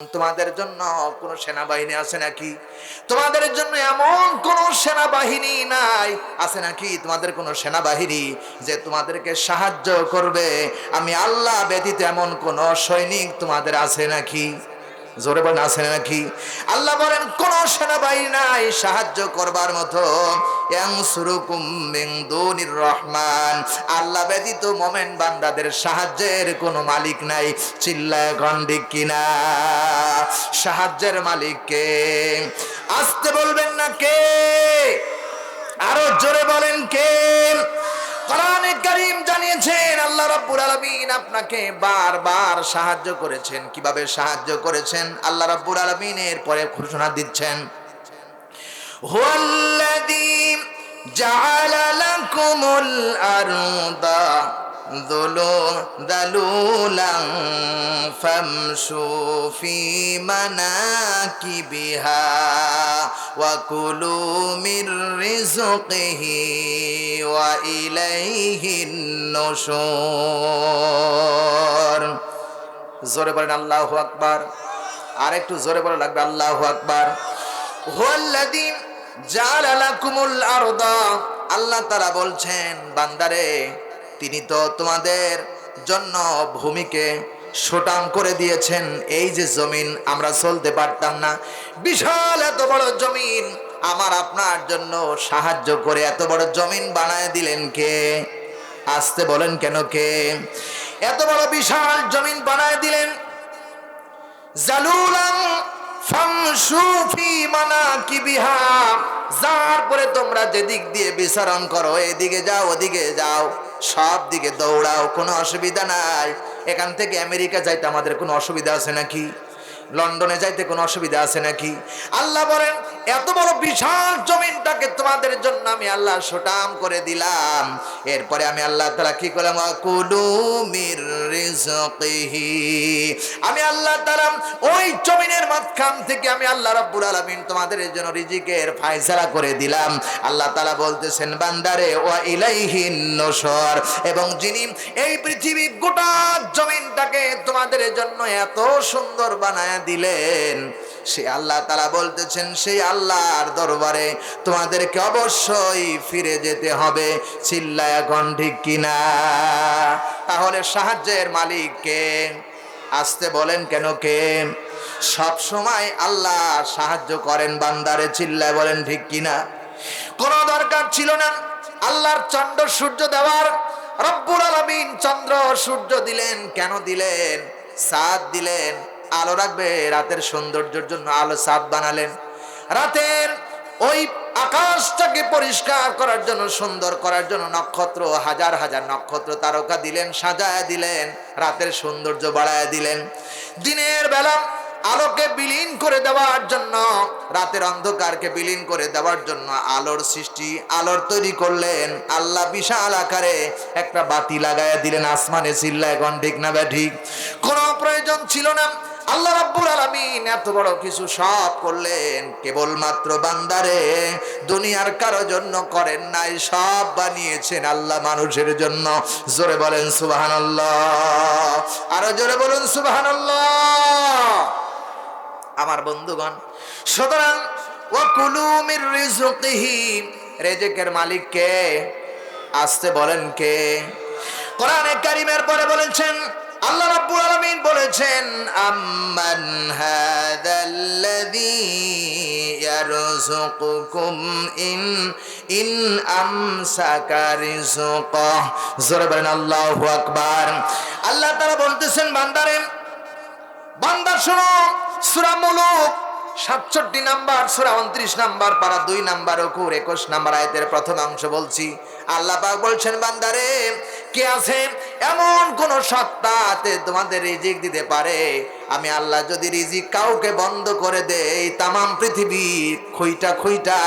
তোমাদের জন্য কোন সেনাবাহিনী আছে নাকি? তোমাদের জন্য এমন কোন সেনাবাহিনী নাই, আছে নাকি? তোমাদের কোন সেনাবাহিনী যে তোমাদেরকে সাহায্য করবে? আমি আল্লাহ ব্যতীত এমন কোন সৈনিক তোমাদের আছে নাকি? জোরে বলেন, আছে নাকি? আল্লাহ বলেন, কোন সেনাবাহিনী নাই, সাহায্য করবার মতো। মিন রহমান। আল্লাহ ব্যতীত মোমেন বান্দাদের সাহায্যের কোনো মালিক নাই। চিল্লায় গন্ডিক কিনা। সাহায্যের মালিক কে? আসতে বলবেন না কে? আরও জোরে বলেন কে? কোরআনে কারীম জানিয়েছেন, আল্লাহ রাব্বুল আলামিন আপনাকে বারবার সাহায্য করেছেন। কীভাবে সাহায্য করেছেন? আল্লাহ রাব্বুল আলামিন এর পরে ঘোষণা দিচ্ছেন। হুয়াল্লাযী জাআলা লাকুমুল আরদা ذلولا فامشوا في مناكبها وكلوا من رزقه وإليه النشور জোরে বলেন আল্লাহু আকবার আর একটু জোরে বলে লাগবে আল্লাহু আকবার হুয়াল্লাযী জাআলা লাকুমুল আরদা আল্লাহ তাআলা বলছেন বান্দারে তিনি তো তোমাদের জন্য ভূমিকে সোটাং করে দিয়েছেন। এই যে জমিন আমরা চলতে পারতাম না। বিশাল এত বড় জমিন। আমার আপনার জন্য সাহায্য করে এত বড় জমিন বানায় দিলেন কে? আসতে বলেন কেন কে? এত বড় বিশাল জমিন বানায় দিলেন। যার পরে তোমরা যেদিক দিয়ে বিচরণ করো, এদিকে যাও, ওদিকে যাও। সব দিকে দৌড়াও, কোনো অসুবিধা নাই। এখান থেকে আমেরিকা যাইতে আমাদের কোনো অসুবিধা আছে নাকি? লন্ডনে যাইতে কোনো অসুবিধা আছে নাকি? আল্লাহ বলেন এত বড় বিশাল জমিনটাকে তোমাদের জন্য আমি আল্লাহ সোটাম করে দিলাম। এরপরে আমি আল্লাহ তালা কি করলাম? আমি আল্লাহ তালাম ওই জমিনের মাঝখান থেকে আমি আল্লাহ রাব্বুল আলামিন তোমাদের জন্য রিজিকের ফায়সালা করে দিলাম। আল্লাহ তালা বলতেছেন, বান্দারে, ওয়া ইলাইহিন এবং যিনি এই পৃথিবী গোটা জমিনটাকে তোমাদের জন্য এত সুন্দর বানায় দিলেন সে আল্লাহ তালা বলতেছেন, সেই আল্লাহর দরবারে তোমাদেরকে অবশ্যই ফিরে যেতে হবে। চিল্লা এখন ঠিক কিনা? তাহলে সাহায্যের মালিককে আসতে বলেন কেন কে? সব সময় আল্লাহ সাহায্য করেন বান্দারে, চিল্লায় বলেন, ঠিক কিনা? কোনো দরকার ছিল না। আল্লাহর চন্দ্র সূর্য দেওয়ার রব্বুল আলামিন চন্দ্র সূর্য দিলেন। কেন দিলেন? সাদ দিলেন। আলো রাখবে, রাতের সৌন্দর্যের জন্য আলো সাদ বানালেন। রাতের ওই আকাশটাকে পরিষ্কার করার জন্য, সুন্দর করার জন্য নক্ষত্র, হাজার হাজার নক্ষত্র তারকা দিলেন, সাজায় দিলেন, রাতের সৌন্দর্য বাড়ায় দিলেন। দিনের বেলা আলোকে বিলীন করে দেওয়ার জন্য, রাতের অন্ধকারকে বিলীন করে দেওয়ার জন্য আলোর সৃষ্টি, আলোর তৈরি করলেন। আল্লাহ বিশাল আকারে একটা বাতি লাগায় দিলেন, আসমানে চিল্লা এখন ঠিক না ব্যা ঠিক কোনো প্রয়োজন ছিল না। আল্লাহ রাব্বুল আলামিন এত বড় কিছু সব করলেন। কেবলমাত্র বান্দারে দুনিয়ার কারও জন্য করেন নাই, সব বানিয়েছেন আল্লাহ মানুষের জন্য। জোরে বলেন সুবহানাল্লাহ। আরও জোরে বলুন সুবহানাল্লাহ। আমার বন্ধুগণ, সুতরাং ও কুলুমির রিজকিহি রেজেকের মালিক কে? আসতে বলেন কে? কোরআনে কারিমের পরে বলেছেন আল্লাহ রাব্বুল আলামিন বলেছেন, আম্মান হাদাল্লাযী ইয়ারযুকুকুম ইন ইন আমসাকা রিজকাহ জোরে বলেন, আল্লাহু আকবার। আল্লাহ তাআলা বলতেছেন, বান্দারে, বান্দা শোনো, সূরা মুলুক সাতষট্টি নাম্বার, সুরা উনত্রিশ নাম্বার, পারা দুই নাম্বার অকুর একুশ নাম্বার আয়তের প্রথম অংশ বলছি। আল্লাহ পাক বলছেন, বান্দারে কে আছে এমন কোন সত্তাতে তোমাদের রিজিক দিতে পারে। আমি আল্লাহ যদি রিজিক কাউকে বন্ধ করে দেই, তামাম পৃথিবী খুইটা খুইটা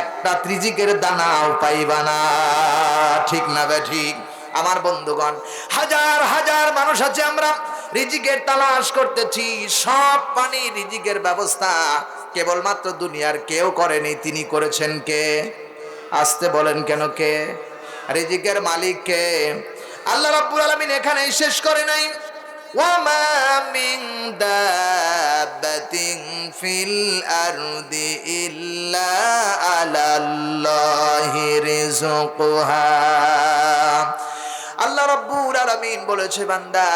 একটা ত্রিজিকের দানাও পাইবা না। ঠিক না বে ঠিক? আমার বন্ধুগণ, হাজার হাজার মানুষ আছে, আমরা রিজিকের তালাশ করতেছি। সব পানি রিজিকের ব্যবস্থা কেবলমাত্র দুনিয়ার কেউ করেনি, তিনি করেছেন কে? আসতে বলেন কেন কে? রিজিকের মালিক কে আল্লাহ রাব্বুল আলামিন এখানেই শেষ করে নাই وما من دابة في الأرض إلا على الله رزقها আল্লাহ রব্বুল আলামিন বলেছে বান্দা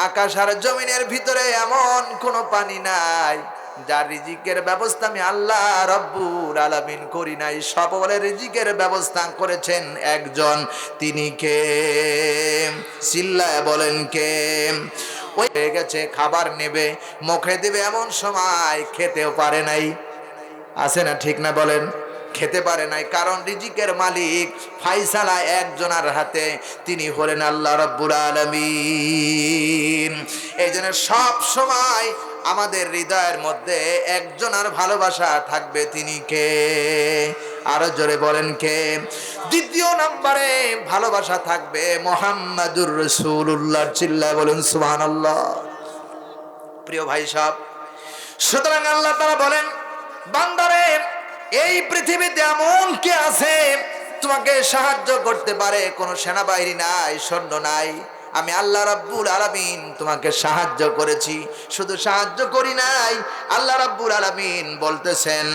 আকাশ আর জমিনের ভিতরে এমন কোনো পানি নাই যার রিজিকের ব্যবস্থা আমি আল্লাহ রব্বুল আলামিন করি নাই সকলে রিজিকের ব্যবস্থা করেছেন একজন। তিনি কে? চিল্লায় বলেন কে? ওই হয়ে গেছে, খাবার নেবে, মুখে দেবে এমন সময়, খেতেও পারে নাই। আছে না ঠিক না বলেন? খেতে পারে নাই, কারণ রিজিকের মালিক ফাইসালা একজনের হাতে, তিনি হলেন আল্লাহ রব্বুল আলমিন। এই জন্য সব সময় আমাদের হৃদয়ের মধ্যে একজনের ভালোবাসা থাকবে তিনি কে? আরও জোরে বলেন কে? দ্বিতীয় নম্বরে ভালোবাসা থাকবে মোহাম্মদুর রসুল্লাহ চিল্লা বলুন সুহান প্রিয় ভাই সব সুতরাং আল্লাহ তারা বলেন, বান্দারে, এই পৃথিবীতে এমন কে আছে তোমাকে সাহায্য করতে পারে? কোনো সেনাবাহিনী নাই, সৈন্য নাই। আমি আল্লাহ রাব্বুল আলামিন তোমাকে সাহায্য করেছি শুধু সাহায্য করি নাই আল্লাহ রাব্বুল আলামিন বলতেছেন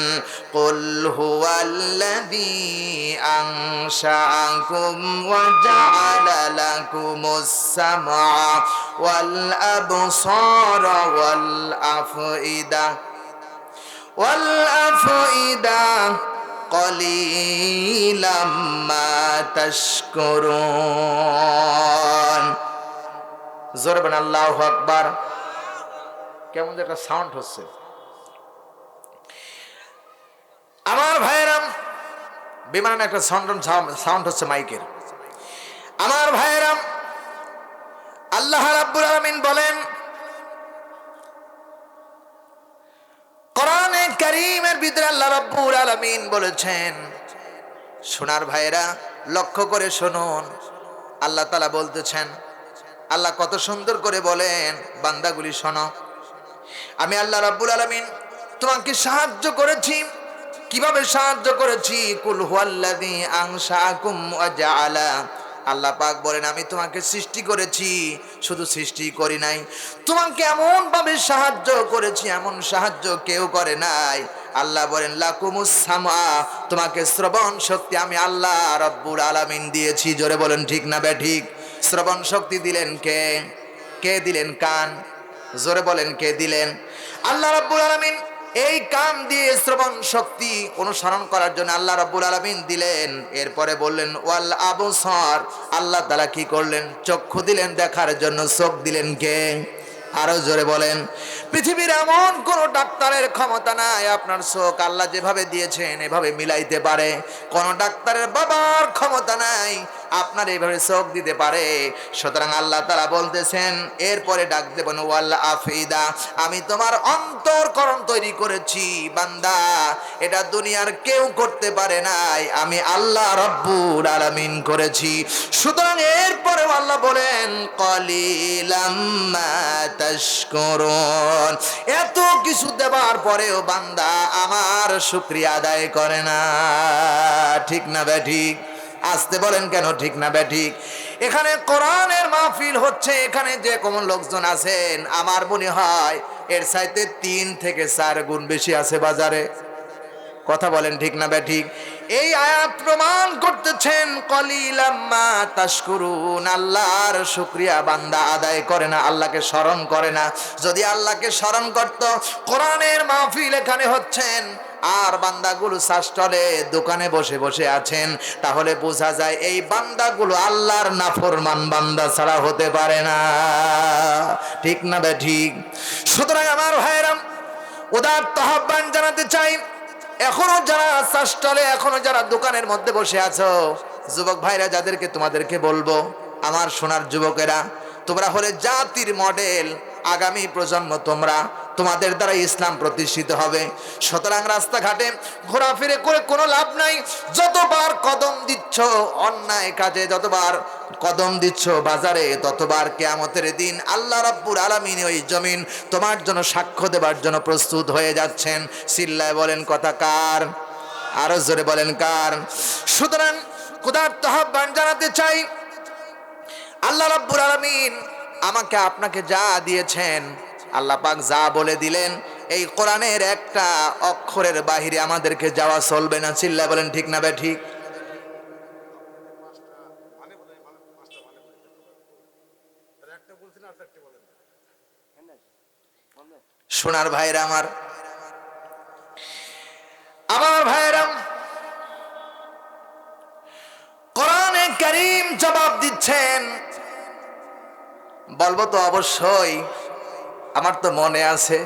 কুল হুয়াল্লাযী আনশাআকুম ওয়া জাআলা লাকুমুস সামআ ওয়াল আবসারা ওয়াল আফইদা والأفئدة قليلا ما تشكرون জোরবেন, আল্লাহ আকবার। কেমন যে একটা সাউন্ড হচ্ছে। আমার ভাইয়েরাম বিমানে একটা সাউন্ড সাউন্ড হচ্ছে মাইকের। আমার ভাইয়েরাম, আল্লাহ রাব্বুল আলামিন বলেন, কোরআনে কারীমের ভিতরে আল্লাহ রাব্বুল আলামিন বলেছেন, সোনার ভাইয়েরা, লক্ষ্য করে শুনুন, আল্লাহ তাআলা বলতেছেন আল্লাহ কত সুন্দর করে বলেন, বান্দাগুলি শোনো। আমি আল্লাহ রাব্বুল আলামিন তোমাকে সাহায্য করেছি। কীভাবে সাহায্য করেছি? কুল আনশাআকুম ওয়া জাআলা। আল্লাহ পাক বলেন, আমি তোমাকে সৃষ্টি করেছি, শুধু সৃষ্টি করি নাই। তোমাকে এমন ভাবে সাহায্য করেছি, এমন সাহায্য কেউ করে নাই। আল্লাহ বলেন, লাকুমুস সামা তোমাকে শ্রবণ শক্তি আমি আল্লাহ রব্বুল আলামিন দিয়েছি। জোরে বলেন, ঠিক না বে, ঠিক? শ্রবণ শক্তি দিলেন কে? কে দিলেন কান? জোরে বলেন, কে দিলেন? আল্লাহ রব্বুল আলামিন এই কান দিয়ে শ্রবণ শক্তি অনুসরণ করার জন্য আল্লাহ রব্বুল আলমিন দিলেন। এরপরে বললেন, ওয়াল আবসর। আল্লাহ তালা কি করলেন? চক্ষু দিলেন, দেখার জন্য চোখ দিলেন কে? আরও জোরে বলেন, পৃথিবীর এমন কোন ডাক্তারের ক্ষমতা নাই। আপনার চোখ আল্লাহ যেভাবে দিয়েছেন, এভাবে মিলাইতে পারে। কোন ডাক্তারের বাবার ক্ষমতা নাই। আপনার এইভাবে চোখ দিতে পারে। সুতরাং আল্লাহ তারা বলতেছেন, এরপরে ডাক দেবেন ওয়াল আফিদা, আমি তোমার অন্তরকরণ তৈরি করেছি, বান্দা। এটা দুনিয়ার কেউ করতে পারে নাই, আমি আল্লাহ রব্বুর আলামিন করেছি। সুতরাং এরপরে আল্লাহ বলেন এত কিছু দেবার পরেও বান্দা আমার শুকরিয়া আদায় করে না। ঠিক না বে ঠিক? আসতে বলেন কেন? ঠিক না বে, ঠিক। এখানে কোরআনের মাহফিল হচ্ছে, এখানে যে কোন লোকজন আছেন, আমার মনে হয় এর সাইতে তিন থেকে চার গুণ বেশি আছে বাজারে। কথা বলেন ঠিক না বে, ঠিক। এই আয়াত প্রমাণ করতেছেন কলিলাম্মা তাশকুরুন, আল্লাহর শুকরিয়া বান্দা আদায় করে না, আল্লাহকে স্মরণ করে না। যদি আল্লাহকে স্মরণ করত, কোরআনের মাহফিল এখানে হচ্ছেন আর বান্দাগুলো শাস্টলে দোকানে বসে বসে আছেন, তাহলে বোঝা যায় এই বান্দাগুলো আল্লাহর নাফরমান বান্দা ছাড়া হতে পারে না। ঠিক না বে ঠিক? সুতরাং আমার ভাইরাম উদার তহব্বান জানাতে চাই, এখনও যারা চাষটলে এখনও যারা দোকানের মধ্যে বসে আছো, যুবক ভাইরা যাদেরকে তোমাদেরকে বলব, আমার সোনার যুবকেরা, তোমরা হলে জাতির মডেল আগামী প্রজন্ম তোমরা তোমাদের দ্বারা ইসলাম প্রতিষ্ঠিত হবে। সুতরাং রাস্তাঘাটে ঘোরাফিরে করে কোনো লাভ নাই। যতবার কদম দিচ্ছ, অন্যায় কাজে যতবার কদম দিচ্ছ বাজারে, ততবার কেয়ামতের দিন আল্লাহ রাব্বুর আলামিন ওই জমিন তোমার জন্য সাক্ষ্য দেবার জন্য প্রস্তুত হয়ে যাচ্ছেন। সিল্লায় বলেন কথা কার? আরও জোরে বলেন কার? সুতরাং কুদার তহাব্বান জানাতে চাই, আল্লাহ রাব্বুর আলামিন আমাকে আপনাকে যা দিয়েছেন আল্লাহ পাক যা বলে দিলেন, এই কোরআনের একটা অক্ষরের বাহিরে আমাদেরকে যাওয়া চলবে না। চিল্লা বলেন, ঠিক না বে, ঠিক? সোনার ভাইরা আমার আমার ভাইরাম কোরআনে করিম জবাব দিচ্ছেন। বলব তো অবশ্যই আমার তো মনে আছে।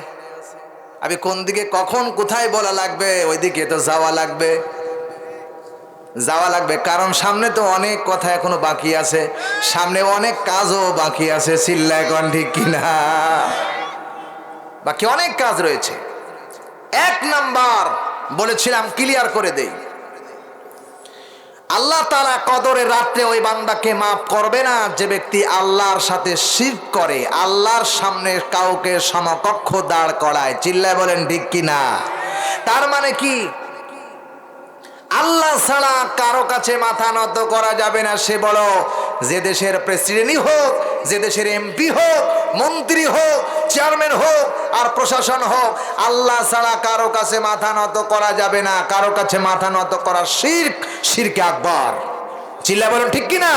আমি কোন দিকে কখন কোথায় বলা লাগবে ওই দিকে তো যাওয়া লাগবে। যাওয়া লাগবে, কারণ সামনে তো অনেক কথা এখনও বাকি আছে। সামনে অনেক কাজও বাকি আছে চিল্লা এখন ঠিক কিনা। বাকি অনেক কাজ রয়েছে। এক নাম্বার বলেছিলাম ক্লিয়ার করে দেই। আল্লাহ তারা কদরের রাত্রে ওই বান্দাকে মাফ করবে না। যে ব্যক্তি আল্লাহর সাথে শির করে, আল্লাহর সামনে কাউকে সমকক্ষ দাঁড় করায়, চিল্লায় বলেন ঠিক কিনা? তার মানে কি? আল্লাহ ছাড়া কারও কাছে মাথা নত করা যাবে না, সে বলো যে দেশের প্রেসিডেন্টই হোক, যে দেশের এমপি হোক, মন্ত্রী হোক, চেয়ারম্যান হোক, আর প্রশাসন হোক, আল্লাহ ছাড়া কারও কাছে মাথা নত করা যাবে না। কারও কাছে মাথা নত করা শির্ক, শিরকে আকবর। চিল্লা বলেন, ঠিক কিনা?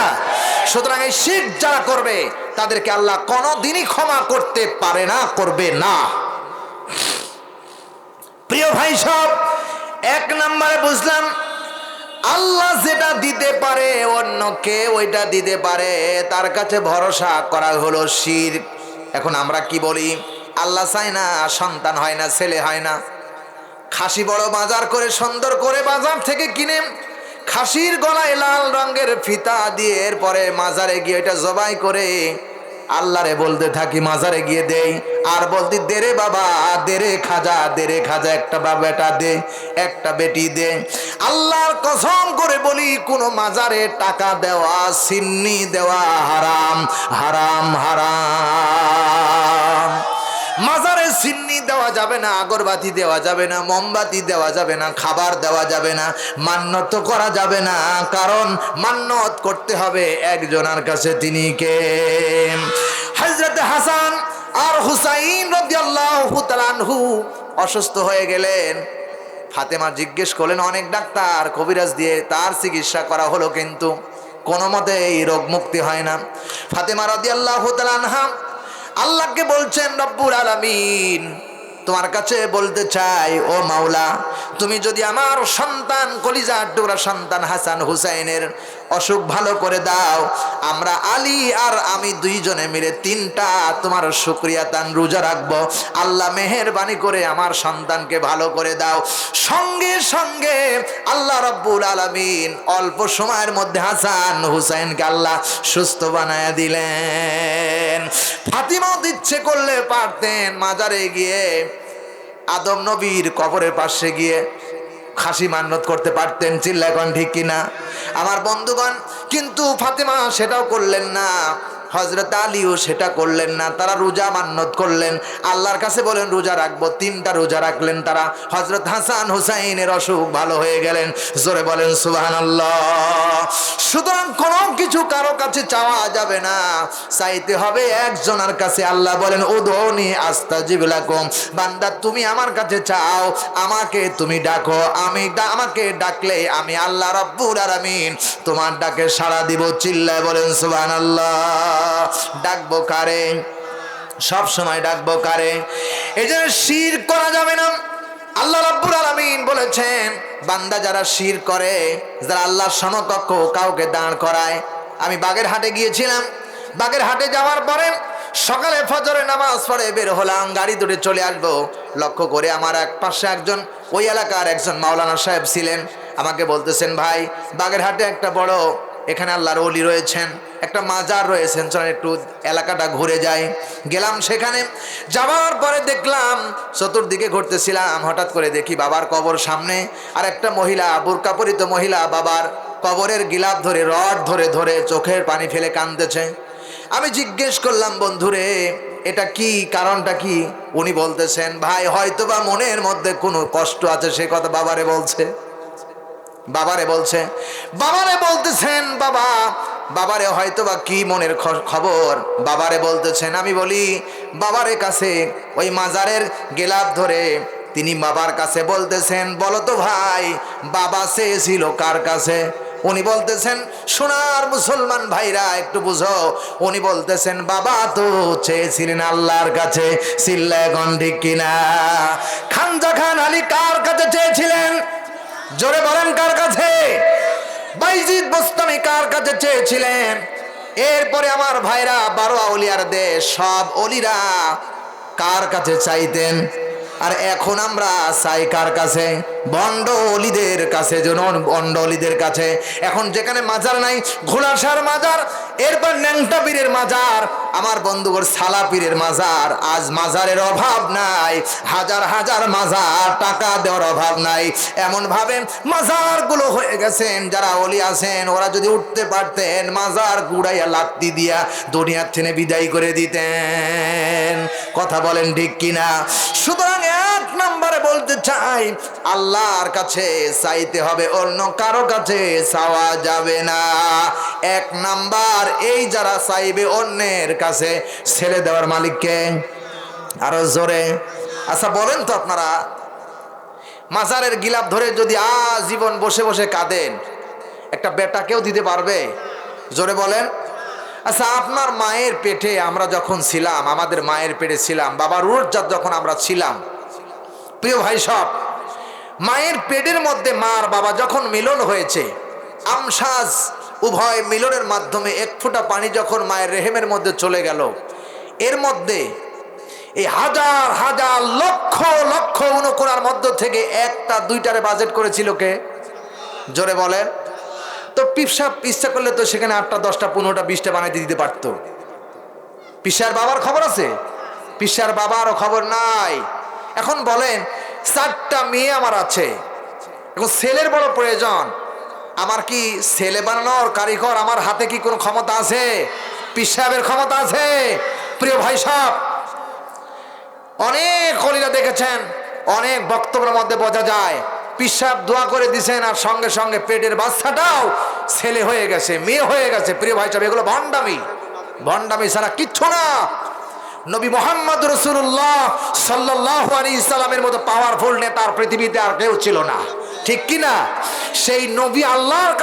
সুতরাং এই শির্ক যারা করবে, তাদেরকে আল্লাহ কোনোদিনই ক্ষমা করতে পারে না, করবে না। প্রিয় ভাই সব, এক নম্বরে বুঝলাম আল্লাহ যেটা দিতে পারে অন্যকে ওইটা দিতে পারে। তার কাছে ভরসা করা হলো শির। এখন আমরা কি বলি? আল্লাহ চাই না সন্তান হয় না, ছেলে হয় না। খাসি বড় বাজার করে, সুন্দর করে বাজার থেকে কিনে, খাসির গলায় লাল রঙের ফিতা দিয়ে এরপরে মাজারে গিয়ে এটা জবাই করে আল্লাহরে বলতে থাকি, মাজারে গিয়ে দেই। আর বলতি দেরে বাবা দেরে খাজা দেরে খাজা, একটা বাবাটা দে, একটা বেটি দে। আল্লাহর কসম করে বলি, কোন মাজারে টাকা দেওয়া, সিন্নি দেওয়া হারাম হারাম হারাম। মাজারে সিন্নি দেওয়া যাবে না, আগরবাতি দেওয়া যাবে না, মোমবাতি দেওয়া যাবে না, খাবার দেওয়া যাবে না, মান্যত করা যাবে না, কারণ মান্যত করতে হবে একজনের কাছে তিনি কে? হজরত হাসান আর হুসাইন রাদিয়াল্লাহু অসুস্থ হয়ে গেলেন। ফাতেমা জিজ্ঞেস করলেন, অনেক ডাক্তার, কবিরাজ দিয়ে তার চিকিৎসা করা হলো কিন্তু কোনো মতে এই রোগ মুক্তি হয় না। ফাতেমা রাদিয়াল্লাহু তাআলা আনহা আল্লাহকে বলছেন রব্বুর আলামিন, তোমার কাছে বলতে চাই, ও মাওলা, তুমি যদি আমার সন্তান কলিজা টুকরা সন্তান হাসান হুসাইনের অসুখ ভালো করে দাও। আমরা আলী আর আমি দুইজনে মিলে তিনটা তোমার শুক্রিয়া তান রোজা রাখব। আল্লাহ মেহেরবানি করে আমার সন্তানকে ভালো করে দাও। সঙ্গে সঙ্গে আল্লাহ রব্বুল আলামিন অল্প সময়ের মধ্যে হাসান হুসাইনকে আল্লাহ সুস্থ বানায় দিলেন। ফাতিমাও ইচ্ছে করলে পারতেন মাজারে গিয়ে, আদম নবীর কবরের পাশে গিয়ে। খাসি মান্নত করতে পারতেন চিল্লা এখন ঠিক কিনা আমার বন্ধুগণ, কিন্তু ফাতেমা সেটাও করলেন না। হজরত আলীও সেটা করলেন না, তারা রোজা মান্নত করলেন। আল্লাহর কাছে বলেন, রোজা রাখব, তিনটা রোজা রাখলেন তারা। হজরত হাসান হুসাইনের অসুখ ভালো হয়ে গেলেন। জোরে বলেন সুবাহান সুতরাং কোনো কিছু কারও কাছে চাওয়া যাবে না। চাইতে হবে একজনের কাছে। আল্লাহ বলেন উদনি আস্তা জিবিলাকুম বান্দা, তুমি আমার কাছে চাও, আমাকে তুমি ডাকো। আমি আমাকে ডাকলে আমি আল্লাহ রব্বুল আলামিন তোমার ডাকে সাড়া দিব। চিল্লায় বলেন, সুবহানাল্লাহ। ডাকবো কারে? সব সময় ডাকবো কারে? এই জন্য শির করা যাবে না। আল্লাহ রাব্বুল আলামিন বলেছেন, বান্দা যারা শির করে, যারা আল্লাহর সমকক্ষ কাউকে দাঁড় করায়, আমি বাগের হাটে গিয়েছিলাম। বাগের হাটে যাওয়ার পরে সকালে ফজরে নামাজ পড়ে বের হলাম, গাড়ি দুটো চলে আসব। লক্ষ্য করে আমার এক পাশে একজন, ওই এলাকার একজন মাওলানা সাহেব ছিলেন। আমাকে বলতেছেন, ভাই বাগেরহাটে একটা বড় এখানে আল্লাহর অলি রয়েছেন, একটা মাজার রয়েছেন, চলেন একটু এলাকাটা ঘুরে যাই। গেলাম সেখানে যাওয়ার পরে দেখলাম চতুর্দিকে ঘুরতেছিলাম, হঠাৎ করে দেখি বাবার কবর সামনে, আর একটা মহিলা বোরকা পরিত মহিলা, বাবার কবরের গিলাপ ধরে, রড ধরে ধরে চোখের পানি ফেলে কাঁদতেছে। আমি জিজ্ঞেস করলাম, বন্ধুরে, এটা কি, কারণটা কি? উনি বলতেছেন, ভাই, হয়তোবা মনের মধ্যে কোনো কষ্ট আছে, সে কথা বাবারে বলছে। বাবারে বলছে, বাবারে বলতেছেন বাবা, বাবারে হয়তো বা কি মনের খবর? বাবারে বলতেছেন, আমি বলি, বাবারে কাছে, ওই মাজারের গেলাপ ধরে তিনি বাবার কাছে বলতেছেন বলো তো ভাই, বাবা চেয়েছিল কার কাছে? উনি বলতেছেন, সোনার মুসলমান ভাইরা, একটু বুঝো। উনি বলতেছেন, বাবা তো চেয়েছিলেন আল্লাহর কাছে চিল্লায় গন্ধিক কিনা। খানজা খান আলী কার কাছে চেয়েছিলেন? জোরে বলেন কার কাছে? বাইজিদ বোস্তামি কার কাছে চেয়েছিলেন? এরপরে আমার ভাইরা বারো আউলিয়ার দেশ, সব অলিরা কার কাছে চাইতেন? আর এখন আমরা চাই কার কাছে? বন্ড অলিদের কাছে বন্ড অলিদের কাছে। এখন যেখানে মাজার নাই ঘোলাসার মাজার, এরপর ন্যাংটা পীরের মাজার, আমার বন্ধুগর সালা পীরের মাজার। আজ মাজারের অভাব নাই, হাজার হাজার মাজার টাকা দেওয়ার অভাব নাই। এমন ভাবে মাজারগুলো হয়ে গেছেন, যারা অলি আছেন, ওরা যদি উঠতে পারতেন, মাজার গুড়াইয়া লাত্তি দিয়া দুনিয়ার থেকে বিদায় করে দিতেন। কথা বলেন ঠিক কিনা? সুতরাং চাই, আল্লাহর কাছে চাইতে হবে, অন্য কারও কাছে চাওয়া যাবে না। এক নাম্বার, এই যারা চাইবে অন্যের কাছে, ছেড়ে দেওয়ার মালিককে আরও জোরে। আচ্ছা বলেন তো আপনারা, মাজারের গিলাপ ধরে যদি আজীবন বসে বসে কাঁদেন, একটা বেটাকেও দিতে পারবে? জোরে বলেন। আচ্ছা আপনার মায়ের পেটে আমরা যখন ছিলাম, আমাদের মায়ের পেটে ছিলাম, বাবার রোজাত যখন আমরা ছিলাম প্রিয় ভাই সব, মায়ের পেটের মধ্যে মার বাবা যখন মিলন হয়েছে, আমসাজ উভয় মিলনের মাধ্যমে এক ফোঁটা পানি যখন মায়ের রেহেমের মধ্যে চলে গেল, এর মধ্যে এই হাজার হাজার, লক্ষ লক্ষ অনুকোড়ার মধ্য থেকে একটা, দুইটারে বাজেট করেছিল কে? জোরে বলেন। তো পিপসা ইচ্ছা করলে তো সেখানে আটটা, দশটা, পনেরোটা, বিশটা বানাইতে দিতে পারতো। পিসার বাবার খবর আছে? পিসার বাবারও খবর নাই। এখন বলেন, চারটা মেয়ে আমার আছে। এখন ছেলের বড় প্রয়োজন। আমার কি ছেলে বানানোর কারিগর? আমার হাতে কি কোনো ক্ষমতা আছে? পিসাবের ক্ষমতা আছে? প্রিয় ভাই সব অনেক কলিরা দেখেছেন, অনেক বক্তব্যের মধ্যে বোঝা যায় পিসাব দোয়া করে দিছেন আর সঙ্গে সঙ্গে পেটের বাচ্চাটাও ছেলে হয়ে গেছে, মেয়ে হয়ে গেছে। প্রিয় ভাই সাহেব, এগুলো ভণ্ডামি। ভণ্ডামি ছাড়া কিচ্ছু না। নবী মোহাম্মদ রসুল্লাহ সাল্লাহ আলী ইসলামের মতো পাওয়ারফুল নেতার পৃথিবীতে আর কেউ ছিল না। ঠিক কিনা? সেই নবী আল্লাহর